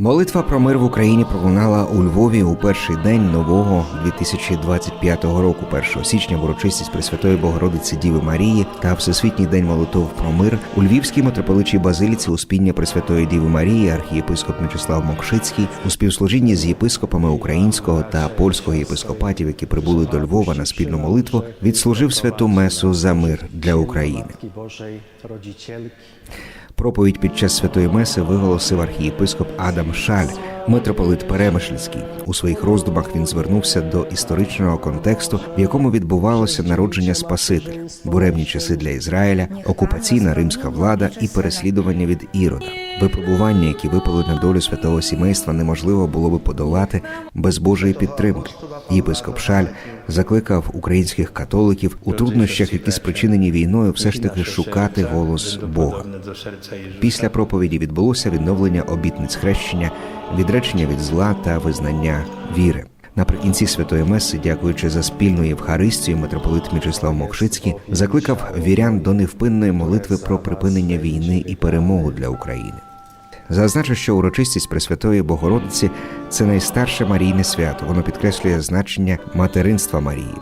Молитва про мир в Україні пролунала у Львові у перший день нового 2025 року, 1 січня, в урочистість Пресвятої Богородиці Діви Марії та Всесвітній день молитов про мир у Львівській митрополичій базиліці Успіння Пресвятої Діви Марії архієпископ Мячеслав Мокшицький у співслужінні з єпископами українського та польського єпископатів, які прибули до Львова на спільну молитву, відслужив святу месу за мир для України. Проповідь під час святої меси виголосив архієпископ Адам Шаль, митрополит Перемишльський. У своїх роздумах він звернувся до історичного контексту, в якому відбувалося народження Спасителя, буремні часи для Ізраїля, окупаційна римська влада і переслідування від Ірода. Випробування, які випали на долю святого сімейства, неможливо було би подолати без Божої підтримки. Єпископ Шаль закликав українських католиків у труднощах, які спричинені війною, все ж таки шукати голос Бога. Після проповіді відбулося відновлення обітниць хрещення, відречення від зла та визнання віри. Наприкінці святої меси, дякуючи за спільну Євхаристію, митрополит Мічеслав Мокшицький закликав вірян до невпинної молитви про припинення війни і перемогу для України. Зазначу, що урочистість Пресвятої Богородиці це найстарше Марійне свято. Воно підкреслює значення материнства Марії.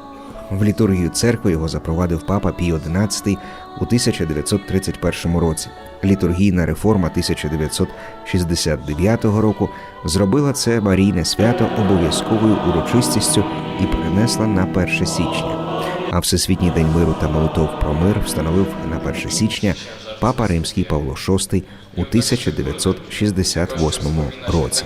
В літургію церкви його запровадив папа Пій XI у 1931 році. Літургійна реформа 1969 року зробила це Марійне свято обов'язковою урочистістю і перенесла на 1 січня. А Всесвітній день миру та молитов про мир встановив на 1 січня папа Римський Павло VI у 1968 році.